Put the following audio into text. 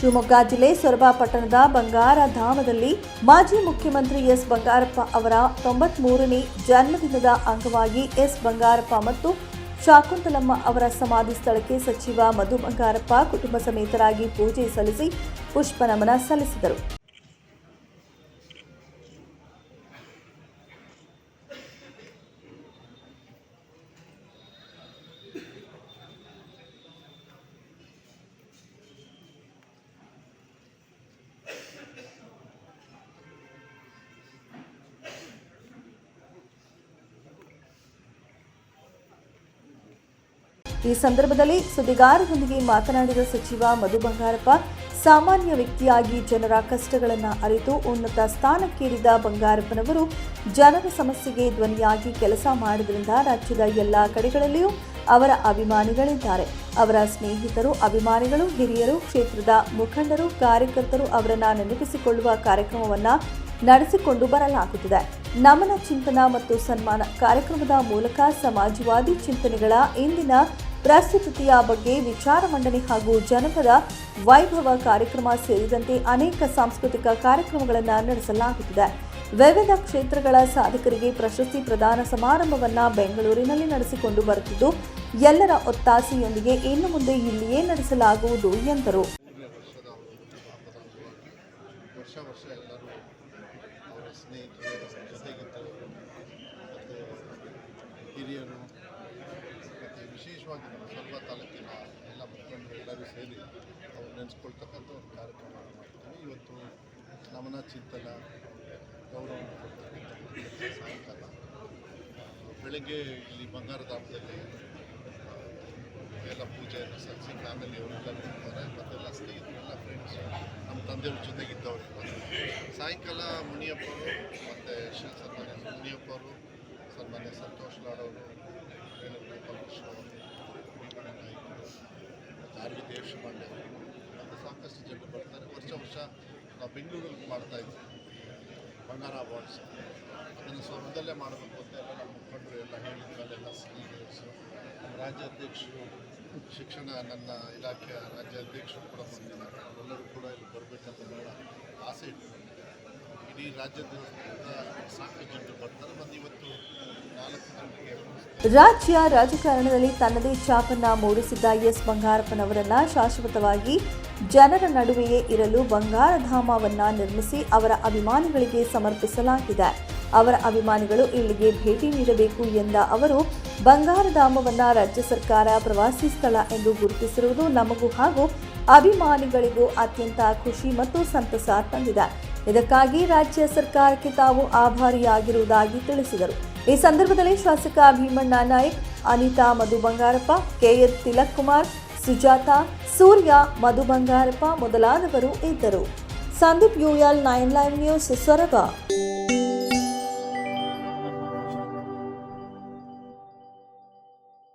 ಶಿವಮೊಗ್ಗ ಜಿಲ್ಲೆ ಸೊರಬ ಪಟ್ಟಣದ ಬಂಗಾರ ಧಾಮದಲ್ಲಿ ಮಾಜಿ ಮುಖ್ಯಮಂತ್ರಿ ಎಸ್ ಬಂಗಾರಪ್ಪ ಅವರ ತೊಂಬತ್ಮೂರನೇ ಜನ್ಮದಿನದ ಅಂಗವಾಗಿ ಎಸ್ ಬಂಗಾರಪ್ಪ ಮತ್ತು ಶಾಕುಂತಲಮ್ಮ ಅವರ ಸಮಾಧಿ ಸ್ಥಳಕ್ಕೆ ಸಚಿವ ಮಧು ಬಂಗಾರಪ್ಪ ಕುಟುಂಬ ಸಮೇತರಾಗಿ ಪೂಜೆ ಸಲ್ಲಿಸಿ ಪುಷ್ಪ ನಮನ ಸಲ್ಲಿಸಿದರು. ಈ ಸಂದರ್ಭದಲ್ಲಿ ಸುದ್ದಿಗಾರರೊಂದಿಗೆ ಮಾತನಾಡಿದ ಸಚಿವ ಮಧು ಬಂಗಾರಪ್ಪ, ಸಾಮಾನ್ಯ ವ್ಯಕ್ತಿಯಾಗಿ ಜನರ ಕಷ್ಟಗಳನ್ನು ಅರಿತು ಉನ್ನತ ಸ್ಥಾನಕ್ಕೇರಿದ ಬಂಗಾರಪ್ಪನವರು ಜನರ ಸಮಸ್ಯೆಗೆ ಧ್ವನಿಯಾಗಿ ಕೆಲಸ ಮಾಡಿದ್ರಿಂದ ರಾಜ್ಯದ ಎಲ್ಲ ಕಡೆಗಳಲ್ಲಿಯೂ ಅವರ ಅಭಿಮಾನಿಗಳಿದ್ದಾರೆ. ಅವರ ಸ್ನೇಹಿತರು, ಅಭಿಮಾನಿಗಳು, ಹಿರಿಯರು, ಕ್ಷೇತ್ರದ ಮುಖಂಡರು, ಕಾರ್ಯಕರ್ತರು ಅವರನ್ನು ನೆನಪಿಸಿಕೊಳ್ಳುವ ಕಾರ್ಯಕ್ರಮವನ್ನು ನಡೆಸಿಕೊಂಡು ಬರಲಾಗುತ್ತಿದೆ. ನಮನ ಚಿಂತನ ಮತ್ತು ಸನ್ಮಾನ ಕಾರ್ಯಕ್ರಮದ ಮೂಲಕ ಸಮಾಜವಾದಿ ಚಿಂತನೆಗಳ ಇಂದಿನ ಪ್ರಸ್ತುತತೆಯ ಬಗ್ಗೆ ವಿಚಾರ ಮಂಡನೆ ಹಾಗೂ ಜನಪದ ವೈಭವ ಕಾರ್ಯಕ್ರಮ ಸೇರಿದಂತೆ ಅನೇಕ ಸಾಂಸ್ಕೃತಿಕ ಕಾರ್ಯಕ್ರಮಗಳನ್ನು ನಡೆಸಲಾಗುತ್ತಿದೆ. ವಿವಿಧ ಕ್ಷೇತ್ರಗಳ ಸಾಧಕರಿಗೆ ಪ್ರಶಸ್ತಿ ಪ್ರದಾನ ಸಮಾರಂಭವನ್ನ ಬೆಂಗಳೂರಿನಲ್ಲಿ ನಡೆಸಿಕೊಂಡು ಬರುತ್ತಿದ್ದು, ಎಲ್ಲರ ಒತ್ತಾಸೆಯೊಂದಿಗೆ ಇನ್ನು ಮುಂದೆ ಇಲ್ಲಿಯೇ ನಡೆಸಲಾಗುವುದು ಎಂದರು. ವರ್ಷದ ಹಬ್ಬದ ಅಂಗವಾಗಿ ವರ್ಷ ವರ್ಷ ಎಲ್ಲರೂ ಅವರ ಸ್ನೇಹಿತರು ಜೊತೆಗಿದ್ದವರು ಮತ್ತು ಹಿರಿಯರು ಮತ್ತು ವಿಶೇಷವಾಗಿ ನಮ್ಮ ತಾಲೂಕಿನ ಎಲ್ಲ ಮುಖಂಡರು ಎಲ್ಲರೂ ಸೇರಿ ಅವ್ರು ನೆನೆಸ್ಕೊಳ್ತಕ್ಕಂಥ ಒಂದು ಕಾರ್ಯಕ್ರಮ ಮಾಡ್ತೀವಿ. ಇವತ್ತು ನಮನ ಚಿಂತನ, ಗೌರವ ಸಾಯಂಕಾಲ ಬೆಳಗ್ಗೆ ಇಲ್ಲಿ ಬಂಗಾರದ ಹಬ್ಬದಲ್ಲಿ ಎಲ್ಲ ಪೂಜೆಯನ್ನು ಸಲ್ಲಿಸಿ ಫ್ಯಾಮಿಲಿಯವರೆಲ್ಲ ಇರ್ತಾರೆ. ಮತ್ತೆಲ್ಲ ಸ್ನೇಹಿತರೆಲ್ಲ ಫ್ರೆಂಡ್ಸ್ ನಮ್ಮ ತಂದೆಯವ್ರ ಜೊತೆಗಿದ್ದವರು ಸಾಯಂಕಾಲ ಮುನಿಯಪ್ಪರು, ಮತ್ತು ಸನ್ಮಾನ್ಯ ಮುನಿಯಪ್ಪರು, ಸನ್ಮಾನ್ಯ ಸಂತೋಷ್ ಲಾಡವರು ಗೋಪಾಲಕೃಷ್ಣ ಅವರು ಭೀಮಣ್ಣ ನಾಯ್ಕರು ಮತ್ತು ಆರ್ ದೇಶ ದೇಶಪಾಂಡೆ ಅಂತ ಸಾಕಷ್ಟು ಜನರು ಬರ್ತಾರೆ. ವರ್ಷ ವರ್ಷ ನಾವು ಬೆಂಗಳೂರಲ್ಲಿ ಇದ್ವಿ ಬಂಗಾರ ಅವಾರ್ಡ್ಸ್ ಅದನ್ನು ಸ್ವರ್ಗದಲ್ಲೇ ಮಾಡಬೇಕು ಅಂತ ಎಲ್ಲ ನಮ್ಮ ಮುಖಂಡರು ಎಲ್ಲ ಹೇಳಿದ್ಮೇಲೆಲ್ಲ ಸೀನಿಯರ್ಸು ರಾಜ್ಯಾಧ್ಯಕ್ಷರು, ಶಿಕ್ಷಣ ನನ್ನ ಇಲಾಖೆಯ ರಾಜ್ಯಾಧ್ಯಕ್ಷರು ಕೂಡ ಬಂದಿದ್ದಾರೆ. ಅವರೆಲ್ಲರೂ ಕೂಡ ಇಲ್ಲಿ ಬರಬೇಕಂತ ಭಾಳ ಆಸೆ ಇಟ್ಕೊಂಡಿದ್ದಾರೆ ರಾಜ್ಯ ರಾಜಕಾರಣದಲ್ಲಿ ತನ್ನದೇ ಛಾಪನ್ನ ಮೂಡಿಸಿದ್ದ ಎಸ್ ಬಂಗಾರಪ್ಪನವರನ್ನ ಶಾಶ್ವತವಾಗಿ ಜನರ ನಡುವೆಯೇ ಇರಲು ಬಂಗಾರಧಾಮವನ್ನ ನಿರ್ಮಿಸಿ ಅವರ ಅಭಿಮಾನಿಗಳಿಗೆ ಸಮರ್ಪಿಸಲಾಗಿದೆ. ಅವರ ಅಭಿಮಾನಿಗಳು ಇಲ್ಲಿಗೆ ಭೇಟಿ ನೀಡಬೇಕು ಎಂದ ಅವರು, ಬಂಗಾರಧಾಮವನ್ನ ರಾಜ್ಯ ಸರ್ಕಾರ ಪ್ರವಾಸಿ ಸ್ಥಳ ಎಂದು ಗುರುತಿಸಿರುವುದು ನಮಗೂ ಹಾಗೂ ಅಭಿಮಾನಿಗಳಿಗೂ ಅತ್ಯಂತ ಖುಷಿ ಮತ್ತು ಸಂತಸ ತಂದಿದೆ. ಇದಕ್ಕಾಗಿ ರಾಜ್ಯ ಸರ್ಕಾರಕ್ಕೆ ತಾವು ಆಭಾರಿಯಾಗಿರುವುದಾಗಿ ತಿಳಿಸಿದರು. ಈ ಸಂದರ್ಭದಲ್ಲಿ ಶಾಸಕ ಭೀಮಣ್ಣ ನಾಯಕ್, ಅನಿತಾ ಮಧು ಬಂಗಾರಪ್ಪ ಕೆಎಸ್ ತಿಲಕ್ ಕುಮಾರ್ ಸುಜಾತ, ಸೂರ್ಯ ಮಧು ಬಂಗಾರಪ್ಪ ಮೊದಲಾದವರು ಇದ್ದರು. Sandeep UL nine live news, Soraba.